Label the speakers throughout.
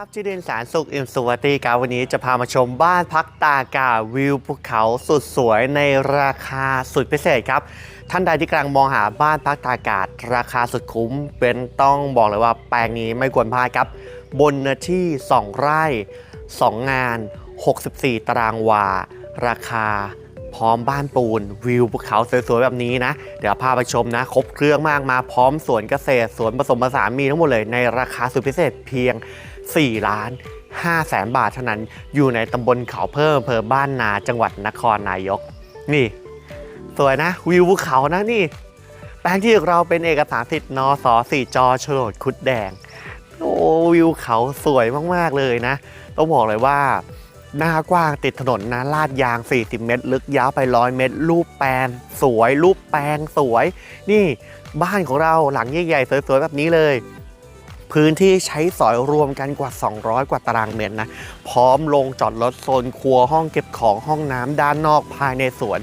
Speaker 1: ครับที่ดินสารสุขอิมสุวัตีครับวันนี้จะพามาชมบ้านพักตากาวิวภูเขาสุดสวยในราคาสุดพิเศษครับ ท่านใดที่กำลังมองหาบ้านพักตากาศ ราคาสุดคุ้ม เป็นต้องบอกเลยว่าแปลงนี้ไม่ควรพลาดครับ บนเนื้อที่ 2 ไร่ 2 งาน 64 ตารางวา ราคาพร้อมบ้านปูนวิวภูเขาสวยๆแบบนี้นะ เดี๋ยวพาไปชมนะ ครบเครื่องมากมาพร้อมสวนเกษตรสวนผสมผสานมีทั้งหมดเลยในราคาสุดพิเศษเพียง 4 ล้าน 5 แสนบาทเท่านั้นอยู่ในตำบลเขาเพิ่มอำเภอบ้านนาจังหวัดนครนายก นี่ สวยนะวิวภูเขานะนี่ แปลงที่เราเป็นเอกสารสิทธิ์นสสี่จอโฉนดคุดแดง โอ้วิวเขาสวยมาก ๆ เลยนะ ต้องบอกเลยว่าหน้ากว้างติดถนนนะลาดยาง 40 เมตร ลึกยาวไป 100 เมตร รูปแปลนสวย รูปแปลงสวย นี่บ้านของเราหลังใหญ่ๆสวยๆแบบนี้เลย พื้นที่ใช้สอยรวมกันกว่า 200 กว่าตารางเมตรนะ พร้อมลงจอดรถโซนครัวห้องเก็บของห้องน้ำด้านนอกภายในสวน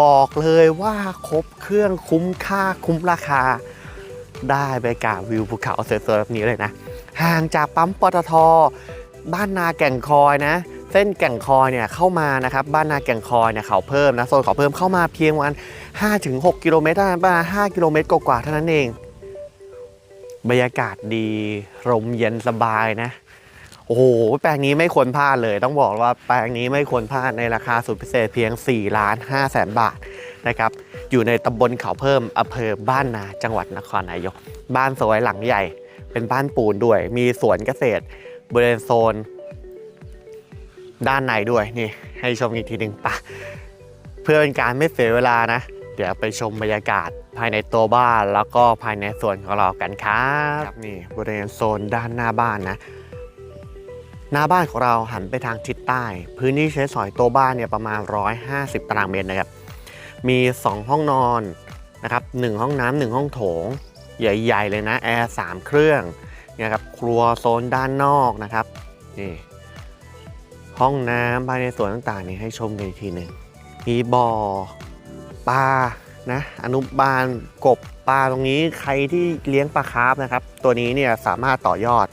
Speaker 1: บอกเลยว่าครบเครื่องคุ้มค่าคุ้มราคา ได้บรรยากาวิวภูเขาสวยๆแบบนี้เลยนะ ห่างจากปั๊มปตทบ้านนาแก่งคอยนะ เส้นแก่งคอยเนี่ยเข้ามานะครับ บ้านนาแก่งคอยเนี่ยเขาเพิ่มนะโซนเขาเพิ่มเข้ามาเพียงวัน 5-6 กิโลเมตรเท่านั้นประมาณ5กิโลเมตรกว่าๆเท่านั้นเอง บรรยากาศดีลมเย็นสบายนะ โอ้โห แปลงนี้ไม่ควรพลาดเลย ต้องบอกว่าแปลงนี้ไม่ควรพลาดในราคาสุดพิเศษเพียง 4 ล้าน5แสนบาทนะครับ อยู่ในตำบลเขาเพิ่มอำเภอบ้านนา จังหวัดนครนายก บ้านสวยหลังใหญ่ เป็นบ้านปูนด้วย มีสวนเกษตร บริเวณโซน ด้านในด้วยนี่ ให้ชมอีกทีหนึ่งปะ เพื่อเป็นการไม่เสียเวลานะ เดี๋ยวไปชมบรรยากาศ ภายในตัวบ้านแล้วก็ภายในส่วนของเรากันครับนี่บริเวณโซนด้านหน้าบ้านนะ หน้าบ้านของเราหันไปทางทิศใต้ พื้นที่ใช้สอยตัวบ้านเนี่ยประมาณ 150 ตารางเมตรนะครับ มี 2 ห้องนอนนะครับ1ห้องน้ำหนึ่งห้องโถง ใหญ่ๆเลยนะแอร์3เครื่องเนี่ยครับครัวโซนด้านนอกนะครับนี่ห้องน้ำภายในสวนต่างๆนี่ให้ชมกันอีกทีหนึ่งมีบ่อปลา นะอนุบาลกบปลาตรงนี้ใครที่เลี้ยงปลาคาร์ฟนะครับ ตัวนี้เนี่ยสามารถต่อยอด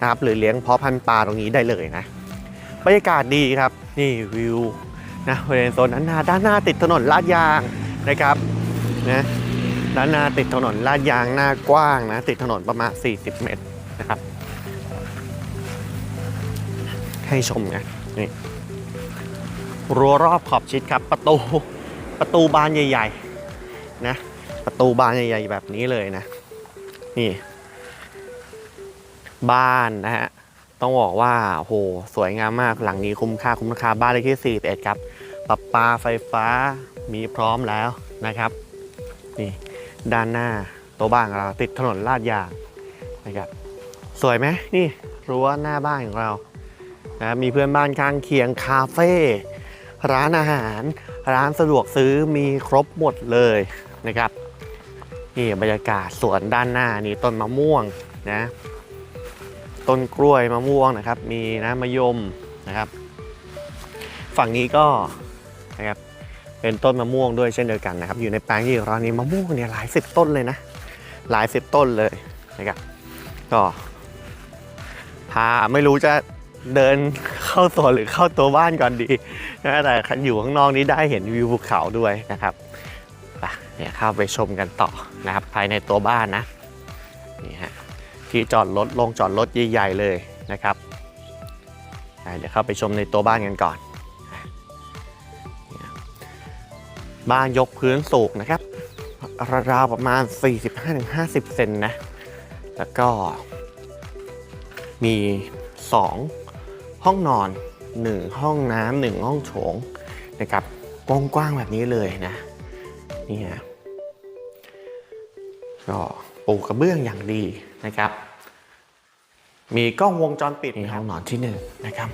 Speaker 1: นะครับหรือเลี้ยงเพาะพันธุ์ปลาตรงนี้ได้เลยนะบรรยากาศดีครับนี่วิวนะบริเวณโซนด้านหน้าด้านหน้าติดถนนลาดยางนะครับนะด้านหน้าติดถนนลาดยางหน้ากว้างนะติดถนนประมาณ 40 เมตรนะครับ ให้ชมนะนี่รั้วรอบขอบชิดครับประตูประตูบานใหญ่ ๆ นะ ประตูบานใหญ่ๆแบบนี้เลยนะ นี่ บ้านนะฮะ ต้องบอกว่าโหสวยงามมากหลังนี้คุ้มค่าคุ้มราคาบ้านเลขที่41ครับปรับปาไฟฟ้ามีพร้อมแล้วนะครับ นี่ด้านหน้าตัวบ้านของเราติดถนนลาดยางนะครับสวยไหมนี่รั้วหน้าบ้านของเรานะมีเพื่อนบ้านข้างเคียงคาเฟ่ร้านอาหาร ร้านสะดวกซื้อมีครบหมดเลย นะครับนี่บรรยากาศสวนด้านหน้านี่ต้นมะม่วงนะต้นกล้วยมะม่วงนะครับ มีนะมะยมนะครับ ฝั่งนี้ก็นะครับเป็นต้นมะม่วงด้วยเช่นเดียวกันนะครับ อยู่ในแปลงที่เรานี่มะม่วงเนี่ยหลายสิบต้นเลยนะ หลายสิบต้นเลยนะครับก็พาไม่รู้จะเดินเข้าตัวหรือเข้าตัวบ้านก่อนดีนะแต่อยู่ข้างนอกนี้ได้เห็นวิวภูเขาด้วยนะครับ เดี๋ยวเข้าไปชมกันต่อนะครับ ภายในตัวบ้านนะนี่ฮะที่จอดรถลงจอดรถใหญ่ๆเลยนะครับเดี๋ยวเข้าไปชมในตัวบ้านกันก่อน บ้านยกพื้นสูงนะครับราวๆประมาณ 45-50 เซนนะ แล้วก็มี 2 ห้องนอน 1 ห้องน้ำหนึ่งห้องโถงนะครับกว้างๆแบบนี้เลยนะนี่ฮะ ก็ปูกระเบื้องอย่างดีนะครับ มีกล้องวงจรปิดในห้องนอนที่หนึ่งนะครับ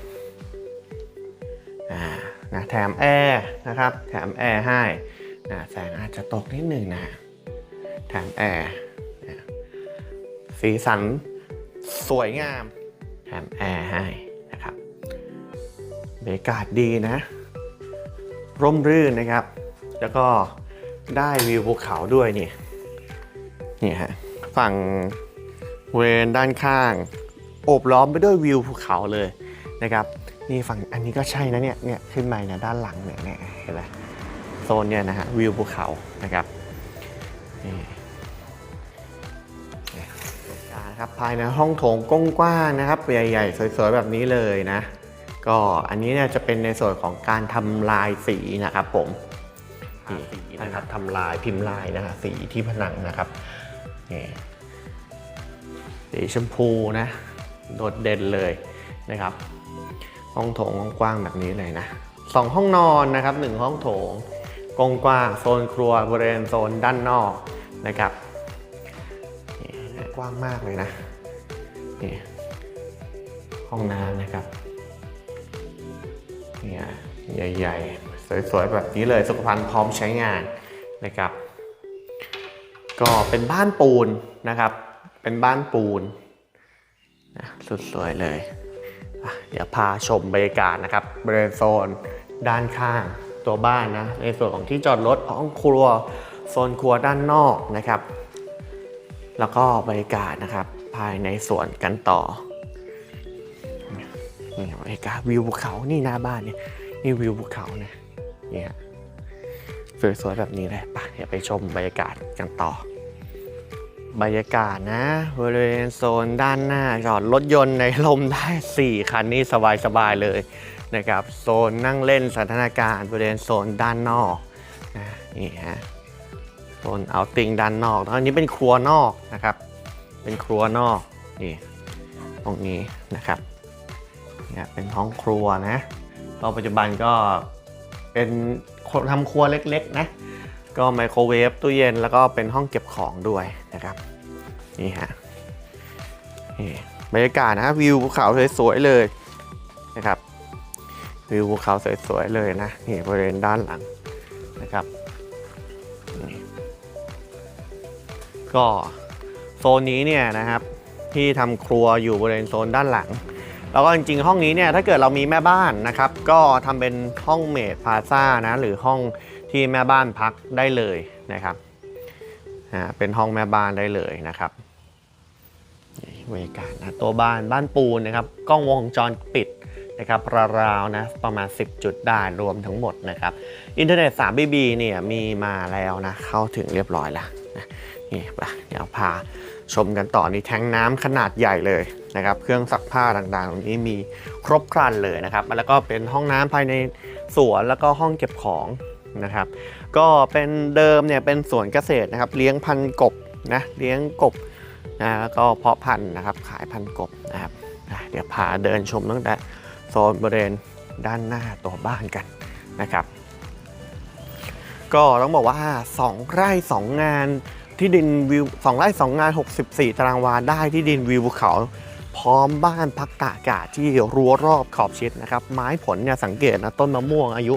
Speaker 1: อ่านะแถมแอร์นะครับ แถมแอร์ให้นะแสงอาจจะตกนิดหนึ่งนะ แถมแอร์นะสีสันสวยงาม แถมแอร์ให้นะครับบรรยากาศดีนะ ร่มรื่นนะครับ แล้วก็ได้วิวภูเขาด้วยนี่ นี่ฮะฝั่งเวนด้านข้างโอบล้อมไปด้วยวิวภูเขาเลยนะครับนี่ฝั่งอันนี้ก็ใช่นะเนี่ยเนี่ยขึ้นมาเนี่ยด้านหลังเนี่ยเนี่ยเห็นไหมโซนเนี่ยนะฮะวิวภูเขานะครับนี่นี่ยตรงกลางนะครับภายในห้องโถงกว้างๆนะครับใหญ่ๆสวยๆแบบนี้เลยนะ ก็อันนี้เนี่ยจะเป็นในส่วนของการทำลายสีนะครับผมนี่ นะครับทำลายพิมพ์ลายนะฮะสีที่ผนังนะครับนี่สีชมพูนะโดดเด่นเลยนะครับ ห้องโถงกว้างๆแบบนี้เลยนะสองห้องนอนนะครับหนึ่งห้องโถงกว้างโซนครัวบริเวณโซนด้านนอกนะครับกว้างมากเลยนะนี่ห้องน้ำนะครับเนี่ยใหญ่ๆ สวยๆแบบนี้เลยสุขภัณฑ์พร้อมใช้งานนะครับ ก็เป็นบ้านปูนนะครับ เป็นบ้านปูนนะสุดสวยเลย เดี๋ยวพาชมบรรยากาศนะครับบริเวณโซนด้านข้างตัวบ้านนะในส่วนของที่จอดรถห้องครัวโซนครัวด้านนอกนะครับ แล้วก็บรรยากาศนะครับภายในสวนกันต่อนี่บรรยากาศวิวภูเขานี่หน้าบ้านเนี่ยนี่วิวภูเขาเนี่ย เนี่ยสวยๆแบบนี้เลยไปเดี๋ยวไปชมบรรยากาศกันต่อ บรรยากาศนะบริเวณโซนด้านหน้าจอดรถยนต์ในลมได้ 4 คันนี่สบายๆเลยนะครับ โซนนั่งเล่นสันทนาการบริเวณโซนด้านนอกนะนี่ฮะโซนเอาติงด้านนอกแล้วอันนี้เป็นครัวนอกนะครับ เป็นครัวนอกนี่ตรงนี้นะครับเนี่ยเป็นห้องครัวนะก็ปัจจุบันก็ เป็นทำครัวเล็กๆนะ ก็ไมโครเวฟตู้เย็นแล้วก็เป็นห้องเก็บของด้วยนะครับนี่ฮะนี่บรรยากาศนะวิวภูเขาสวยๆเลยนะครับวิวภูเขาสวยๆเลยนะนี่บริเวณด้านหลังนะครับนี่ก็โซนนี้เนี่ยนะครับที่ทำครัวอยู่บริเวณโซนด้านหลัง แล้วก็จริงๆ ห้องนี้เนี่ยถ้าเกิดเรามีแม่บ้านนะครับ ก็ทำเป็นห้องเมดพาซ่านะหรือห้องที่แม่บ้านพักได้เลยนะครับอ่าเป็นห้องแม่บ้านได้เลยนะครับนี่บรรยากาศนะตัวบ้านบ้านปูนนะครับกล้องวงจรปิดนะครับราวๆนะประมาณ 10 จุดได้รวมทั้งหมดนะครับอินเทอร์เน็ต 3BB เนี่ยมีมาแล้วนะเข้าถึงเรียบร้อยแล้วนะนี่ไปเดี๋ยวพาชมกันต่อนี่แทงน้ำขนาดใหญ่เลย นะครับเครื่องซักผ้าต่างๆ ตรงนี้มีครบครันเลยนะครับแล้วก็เป็นห้องน้ำภายในสวนแล้วก็ห้องเก็บของนะครับ ก็เป็นเดิมเนี่ยเป็นสวนเกษตรนะครับ เลี้ยงพันกบนะเลี้ยงกบนะแล้วก็เพาะพันธุ์นะครับขายพันกบนะครับเดี๋ยวพาเดินชมตั้งแต่โซนบริเวณด้านหน้าตัวบ้านกันนะครับ ก็ต้องบอกว่า 2 ไร่ 2 งานที่ดินวิว2ไร่ 2 งาน 64 ตารางวาได้ที่ดินวิวภูเขา พร้อมบ้านพักตากอากาศที่รั้วรอบขอบชิดนะครับ ไม้ผลเนี่ยสังเกตนะต้นมะม่วงอายุ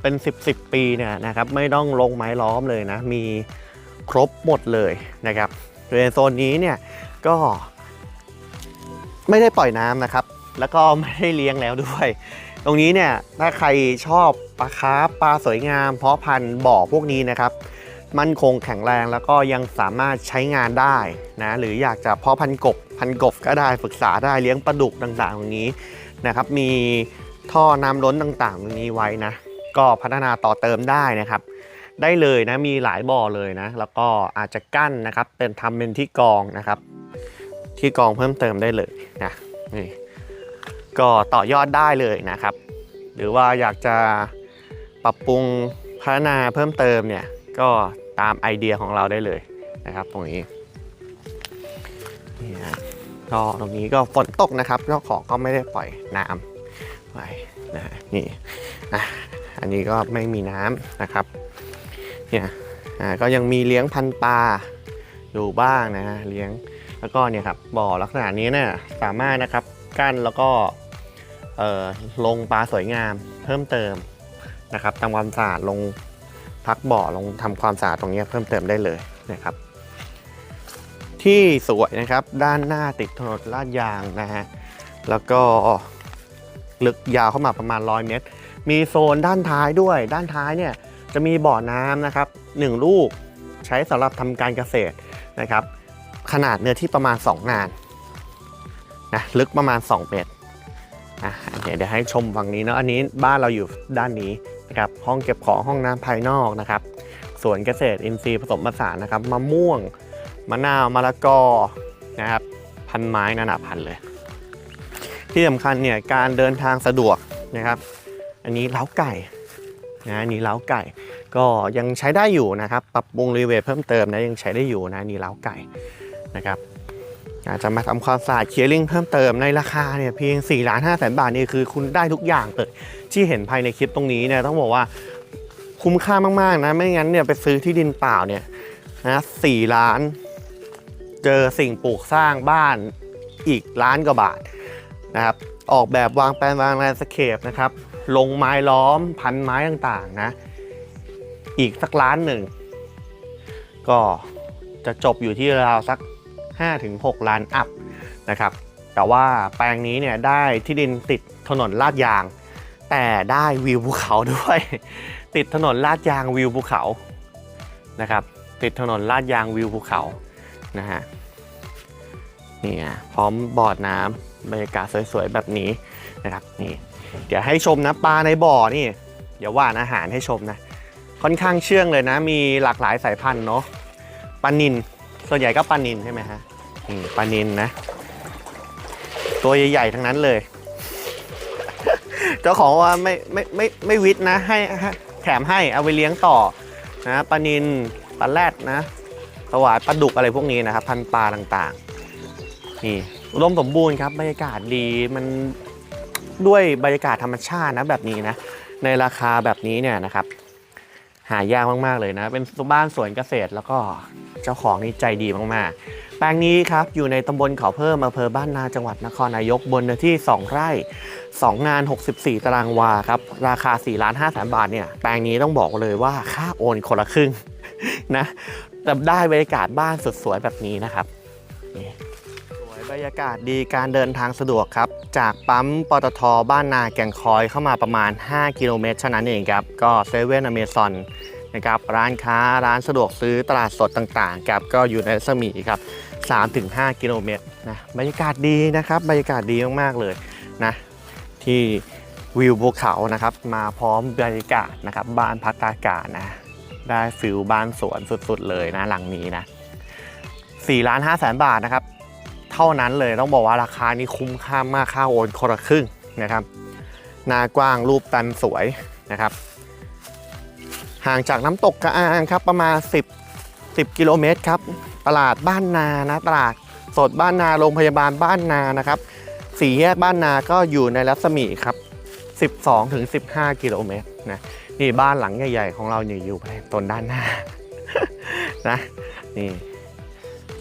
Speaker 1: เป็น 10 10 ปีเนี่ยนะครับไม่ต้องลงไม้ล้อมเลยนะ มีครบหมดเลยนะครับโดยโซนนี้เนี่ยก็ไม่ได้ปล่อยน้ำนะครับ แล้วก็ไม่ได้เลี้ยงแล้วด้วย ตรงนี้เนี่ยถ้าใครชอบปลาคาร์ฟปลาสวยงาม เพาะพันธุ์บ่อพวกนี้นะครับ มั่นคงแข็งแรงแล้วก็ยังสามารถใช้งานได้นะหรืออยากจะเพาะพันกบพันกบก็ได้ฝึกษาได้เลี้ยงปลาดุกต่างๆตรงนี้นะครับมีท่อน้ำล้นต่างๆตรงนี้ไว้นะก็พัฒนาต่อเติมได้นะครับ ได้เลยนะมีหลายบ่อเลยนะ แล้วก็อาจจะกั้นนะครับเป็นทำเป็นที่กองนะครับ ที่กองเพิ่มเติมได้เลยนะนี่ก็ต่อยอดได้เลยนะครับ หรือว่าอยากจะปรับปรุงพัฒนาเพิ่มเติมเนี่ย ก็ตามไอเดียของเราได้เลยนะครับตรงนี้นี่ฮะก็ตรงนี้ก็ฝนตกนะครับเจ้าของก็ไม่ได้ปล่อยน้ำไว้นะนี่อะอันนี้ก็ไม่มีน้ำนะครับเนี่ยอ่าก็ยังมีเลี้ยงพันปลาอยู่บ้างนะเลี้ยงแล้วก็เนี่ยครับบ่อลักษณะนี้เนี่ยสามารถนะครับกั้นแล้วก็ลงปลาสวยงามเพิ่มเติมนะครับทำความสะอาดลง พักบ่อลงทำความสะอาดตรงนี้เพิ่มเติมได้เลยนะครับ ที่สวยนะครับด้านหน้าติดถนนลาดยางนะฮะแล้วก็ลึกยาวเข้ามาประมาณ 100 เมตร มีโซนด้านท้ายด้วย ด้านท้ายเนี่ยจะมีบ่อน้ำนะครับหนึ่งลูกใช้สำหรับทำการเกษตรนะครับ ขนาดเนื้อที่ประมาณ 2 งานนะลึกประมาณ 2 เมตรอะเดี๋ยวเดี๋ยวให้ชมฝั่งนี้เนาะอันนี้บ้านเราอยู่ด้านนี้ นะครับห้องเก็บของห้องน้ำภายนอกนะครับสวนเกษตรอินทรีย์ผสมผสานนะครับมะม่วงมะนาวมะละกอนะครับพันไม้นานาพันธุ์เลย ที่สำคัญเนี่ยการเดินทางสะดวกนะครับ อันนี้เล้าไก่นะอันนี้เล้าไก่ ก็ยังใช้ได้อยู่นะครับ ปรับปรุงรีเวทเพิ่มเติมนะยังใช้ได้อยู่นะนนี่เล้าไก่นะครับ อาจจะมาทำความสะอาดเคลียร์ลิงเพิ่มเติมในราคาเนี่ยเพียง4ล้าน5แสนบาทนี่คือคุณได้ทุกอย่างเลยที่เห็นภายในคลิปตรงนี้เนี่ยต้องบอกว่าคุ้มค่ามากๆนะไม่งั้นเนี่ยไปซื้อที่ดินเปล่าเนี่ยนะสี่ล้าน เจอสิ่งปลูกสร้างบ้านอีกล้านกว่าบาทนะครับออกแบบวางแปลนวางแลนสเคปนะครับลงไม้ล้อมพันไม้ต่างๆนะอีกสักล้านหนึ่ง ก็จะจบอยู่ที่ราวสัก 5-6 ล้านอัพนะครับ แต่ว่าแปลงนี้เนี่ยได้ที่ดินติดถนนลาดยาง แต่ได้วิวภูเขาด้วย ติดถนนลาดยางวิวภูเขานะครับ ติดถนนลาดยางวิวภูเขานะฮะนี่พร้อมบอดน้ำบรรยากาศสวยๆแบบนี้นะครับนี่เดี๋ยวให้ชมนะปลาในบ่อนี่เดี๋ยวว่านอาหารให้ชมนะ ค่อนข้างเชื่องเลยนะ มีหลากหลายสายพันธุ์เนาะปลานิน ส่วนใหญ่ก็ปลานินใช่ไหมฮะปลานินนะ ตัวใหญ่ๆทั้งนั้นเลย เจ้าของว่าไม่ไม่ไม่ไม่วิทนะ ให้แถมให้เอาไปเลี้ยงต่อนะปลานินปลาแรดนะสวายปลาดุกอะไรพวกนี้นะครับ พันปลาต่างๆ นี่อุดมสมบูรณ์ครับบรรยากาศดีมันด้วยบรรยากาศธรรมชาตินะแบบนี้นะ ในราคาแบบนี้เนี่ยนะครับ หายากมากๆเลยนะ เป็นบ้านสวนเกษตรแล้วก็เจ้าของนี่ใจดีมากๆ แปลงนี้ครับอยู่ในตำบลเขาเพิ่มอำเภอบ้านนาจังหวัดนครนายกบนเนื้อที่ 2 ไร่ 2 งาน 64 ตารางวาครับ ราคา4ล้าน5แสนบาทเนี่ยแปลงนี้ต้องบอกเลยว่าค่าโอนคนละครึ่งนะแต่ได้บรรยากาศบ้านสุดสวยแบบนี้นะครับนี่สวยบ รรยากาศดีการเดินทางสะดวกครับ จากปั๊มปตทบ้านนาแก่งคอยเข้ามาประมาณ 5 กิโลเมตรเท่านั้นเองครับ ก็เซเว่นอเมซอนนะครับร้านค้าร้านสะดวกซื้อตลาดสดต่างๆครับก็อยู่ในรัศมีครับ 3-5 กิโลเมตรนะบรรยากาศดีนะครับ บรรยากาศดีมากๆเลยนะที่วิวภูเขานะครับ มาพร้อมบรรยากาศนะครับบ้านพักตากาศนะได้ฟิลบ้านสวนสุดๆเลยนะหลังนี้นะ4ล้าน5แสนบาทนะครับ เท่านั้นเลยต้องบอกว่าราคานี้คุ้มค่ามากค่าโอนคนละครึ่งนะครับ หนากว้างรูปตันสวยนะครับ ห่างจากน้ำตกกระอางครับประมาณ 10 10 กิโลเมตรครับ ตลาดบ้านนานะตลาดสดบ้านนาโรงพยาบาลบ้านนานะครับสี่แยกบ้านนาก็อยู่ในรัศมีครับ 12ถึง15 กิโลเมตรนะนี่บ้านหลังใหญ่ๆ ของเราเนี่อยู่ไปตนด้านหน้านะนี่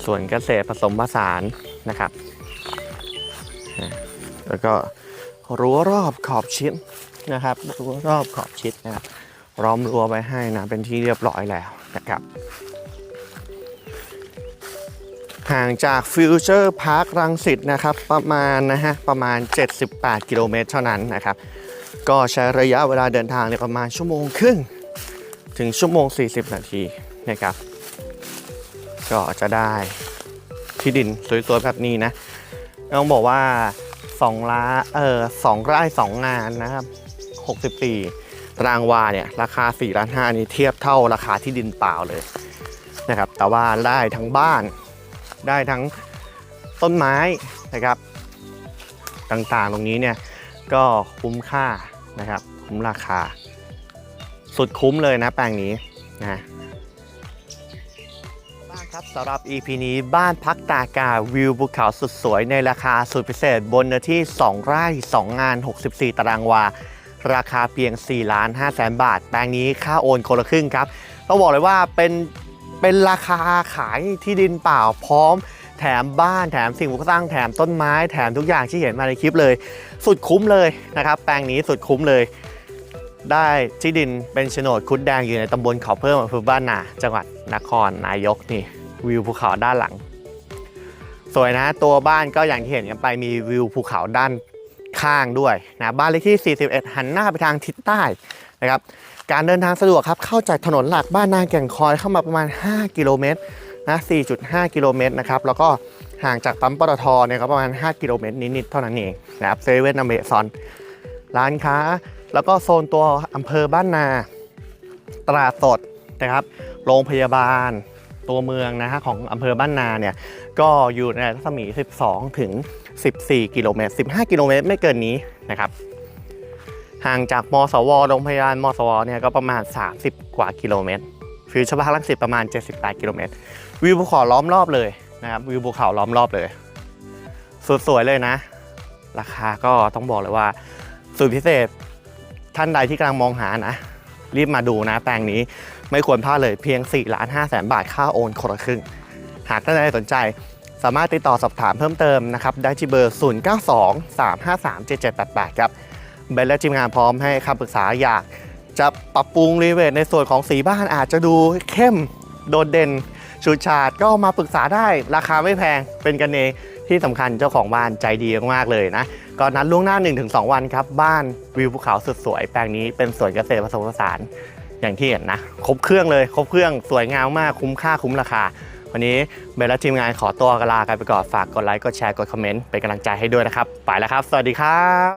Speaker 1: ส่วนเกษตรผสมผสาน นะครับ แล้วก็รั้วรอบขอบชิดนะครับรั้วรอบขอบชิดนะครับล้อมรั้วไว้ให้นะเป็นที่เรียบร้อยแล้วนะครับห่างจากฟิวเจอร์พาร์ครังสิตนะครับประมาณนะฮะประมาณ 78 กิโลเมตรเท่านั้นนะครับ ก็ใช้ระยะเวลาเดินทางเนี่ยประมาณชั่วโมงครึ่งถึงชั่วโมง 40 นาทีนะครับ ก็จะได้ ที่ดินสวยๆแบบนี้นะต้องบอกว่า2ล้าเออสองไร่สองงานนะครับ64ตารางวาเนี่ยราคา4ล้าน5นี่เทียบเท่าราคาที่ดินเปล่าเลยนะครับ แต่ว่าได้ทั้งบ้าน ได้ทั้งต้นไม้นะครับต่างๆตรงนี้เนี่ยก็คุ้มค่านะครับ คุ้มราคา สุดคุ้มเลยนะแปลงนี้นะ ครับสำหรับ EP นี้บ้านพักตากาวิวภูเขาสุดสวยในราคาสุดพิเศษบนเนื้อที่ 2 ไร่ 2 งาน 64 ตารางวา ราคาเพียง 4 ล้าน5แสนบาท แปลงนี้ค่าโอนคนละครึ่งครับต้องบอกเลยว่าเป็นเป็นราคาขายที่ดินเปล่าพร้อม แถมบ้านแถมสิ่งปลูกสร้างแถมต้นไม้แถมทุกอย่างที่เห็นมาในคลิปเลย สุดคุ้มเลยนะครับแปลงนี้สุดคุ้มเลยได้ที่ดินเป็นโฉนดคุดแดงอยู่ในตำบลเขาเพิ่มอำเภอบ้านนาจังหวัดนครนายกนี่ วิวภูเขาด้านหลัง สวยนะตัวบ้านก็อย่างที่เห็นกันไปมีวิวภูเขาด้านข้างด้วยนะบ้านเลขที่ 41 หันหน้าไปทางทิศใต้นะครับการเดินทางสะดวกครับเข้าจากถนนหลักบ้านนาแก่งคอยเข้ามาประมาณ 5 กิโลเมตรนะ4.5 กิโลเมตรนะครับแล้วก็ห่างจากปั๊มปตทเนี่ยก็ประมาณ 5 กิโลเมตรนิดๆเท่านั้นเองนะครับเซเว่นอเมซอนร้านค้า แล้วก็โซนตัวอำเภอบ้านนา ตลาดสดนะครับ โรงพยาบาล ตัวเมืองนะฮะของอำเภอบ้านนาเนี่ยก็อยู่ในรัศมี 12 ถึง 14 กิโลเมตร 15 กิโลเมตรไม่เกินนี้นะครับห่างจากมสวโรงพยาบาลมสวเนี่ยก็ประมาณ 30 กว่ากิโลเมตรฟิวเจอร์พาร์คลังสิตประมาณ 78 กิโลเมตร วิวภูเขาล้อมรอบเลยนะครับวิวภูเขาล้อมรอบเลยสุดสวยเลยนะ ราคาก็ต้องบอกเลยว่าสุดพิเศษท่านใดที่กำลังมองหานะ รีบมาดูนะแปลงนี้ ไม่ควรพลาดเลยเพียง4ล้าน5แสนบาทค่าโอนคนละครึ่ง หากท่านใดสนใจ สามารถติดต่อสอบถามเพิ่มเติมนะครับ ได้ที่เบอร์ 0923537788 ครับเบนและทีมงานพร้อมให้คำปรึกษาอยาก จะปรับปรุงรีเวทในส่วนของสีบ้านอาจจะดูเข้มโดดเด่นฉูดฉาดก็มาปรึกษาได้ราคาไม่แพงเป็นกันเองที่สำคัญเจ้าของบ้านใจดีมากๆเลยนะก็นัดล่วงหน้า 1-2 วันครับ บ้านวิวภูเขาสุดสวยแปลงนี้เป็นสวนเกษตรผสมผสาน อย่างที่เห็นนะ ครบเครื่องเลย ครบเครื่องสวยงามมากคุ้มค่าคุ้มราคา วันนี้เบลและทีมงานขอตัวกลากันไปก่อนฝากกดไลค์กดแชร์กดคอมเมนต์เป็นกำลังใจให้ด้วยนะครับ ไปแล้วครับ สวัสดีครับ